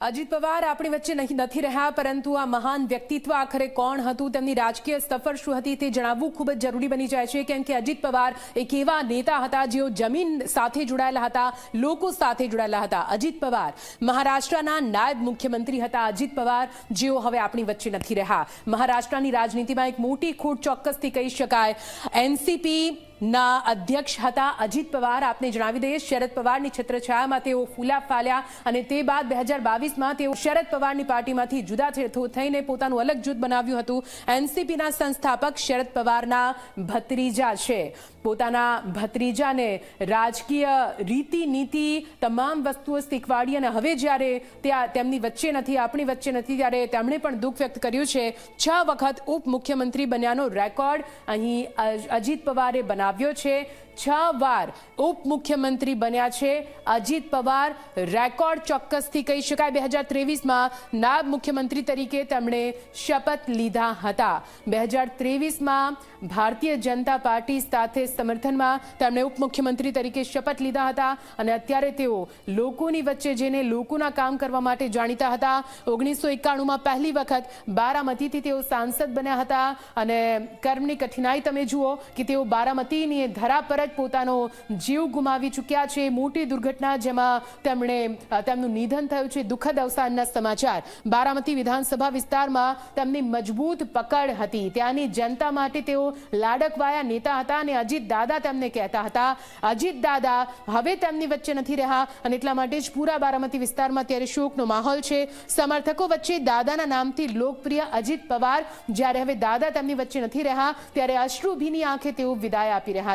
અજીત પવાર, આપણી વચ્ચે નથી રહ્યા, પરંતુ આ મહાન વ્યક્તિત્વ આખરે કોણ હતું? તેમની રાજકીય સફર શું હતી? તે જણાવવું ખૂબ જ જરૂરી બની જાય છે, કેમ કે અજીત પવાર એક એવા નેતા હતા જેઓ જમીન સાથે જોડાયેલા હતા, લોકો સાથે જોડાયેલા હતા. અજીત પવાર મહારાષ્ટ્રના નાયબ મુખ્યમંત્રી હતા. અજીત પવાર જેઓ હવે આપણી વચ્ચે નથી રહ્યા. મહારાષ્ટ્રની રાજનીતિમાં એક મોટી ખોટ ચોક્કસથી કહી શકાય. એનસીપી ના અધ્યક્ષ હતા. અજીત પવાર આપને જણાવી દઈએ, શરદ પવારની છત્રછાયામાં તેઓ ફૂલા ફાલ્યા અને તે બાદ બે હજાર બાવીસમાં તેઓ શરદ પવારની પાર્ટીમાંથી જુદા થઈને પોતાનું અલગ જૂથ બનાવ્યું હતું. એનસીપીના સંસ્થાપક શરદ પવારના ભત્રીજા છે. પોતાના ભત્રીજાને રાજકીય રીતિ નીતિ તમામ વસ્તુઓ શીખવાડી અને હવે જ્યારે ત્યાં તેમની વચ્ચે નથી, આપણી વચ્ચે નથી, ત્યારે તેમણે પણ દુઃખ વ્યક્ત કર્યું છે. છ વખત ઉપમુખ્યમંત્રી બન્યાનો રેકોર્ડ અહીં અજીત પવારે બનાવ્યો છે. છ વાર ઉપમુખ્યમંત્રી બન્યા છે. અજીત પવાર રેકોર્ડ ચોક્કસથી કહી શકાય. બે હજાર ત્રેવીસમાં નાયબ મુખ્યમંત્રી તરીકે તેમણે શપથ લીધા હતા. બે હજાર ત્રેવીસમાં ભારતીય જનતા પાર્ટી સાથે સમર્થનમાં તેમણે ઉપમુખ્યમંત્રી તરીકે શપથ લીધા હતા અને અત્યારે તેઓ લોકોની વચ્ચે જઈને લોકોના કામ કરવા માટે જાણીતા હતા. ઓગણીસો એકાણુંમાં પહેલી વખત બારામતીથી તેઓ સાંસદ બન્યા હતા અને કર્મની કઠિનાઈ તમે જુઓ કે તેઓ બારામતીની ધરા પર જ પોતાનો જીવ ગુમાવી ચૂક્યા છે. મોટી દુર્ઘટના જેમાં તેમણે તેમનું નિધન થયું છે. દુઃખદ અવસાનના સમાચાર. બારામતી વિધાનસભા વિસ્તારમાં તેમની મજબૂત પકડ હતી. ત્યાંની જનતા માટે તેઓ લાડકવાયા નેતા હતા અને અજીત દાદા તેમને કહેતા હતા. અજીત દાદા, હવે તેમની વચ્ચે નથી રહ્યા. અને એટલા માટે જ પૂરા બારામતી વિસ્તારમાં ત્યારે શોકનો માહોલ છે. સમર્થકો વચ્ચે દાદાના નામથી લોકપ્રિય અજીત પવાર. જ્યારે હવે દાદા તેમની વચ્ચે નથી રહ્યા, ત્યારે અશ્રુભીની આંખે તેઓ વિદાય આપી રહ્યા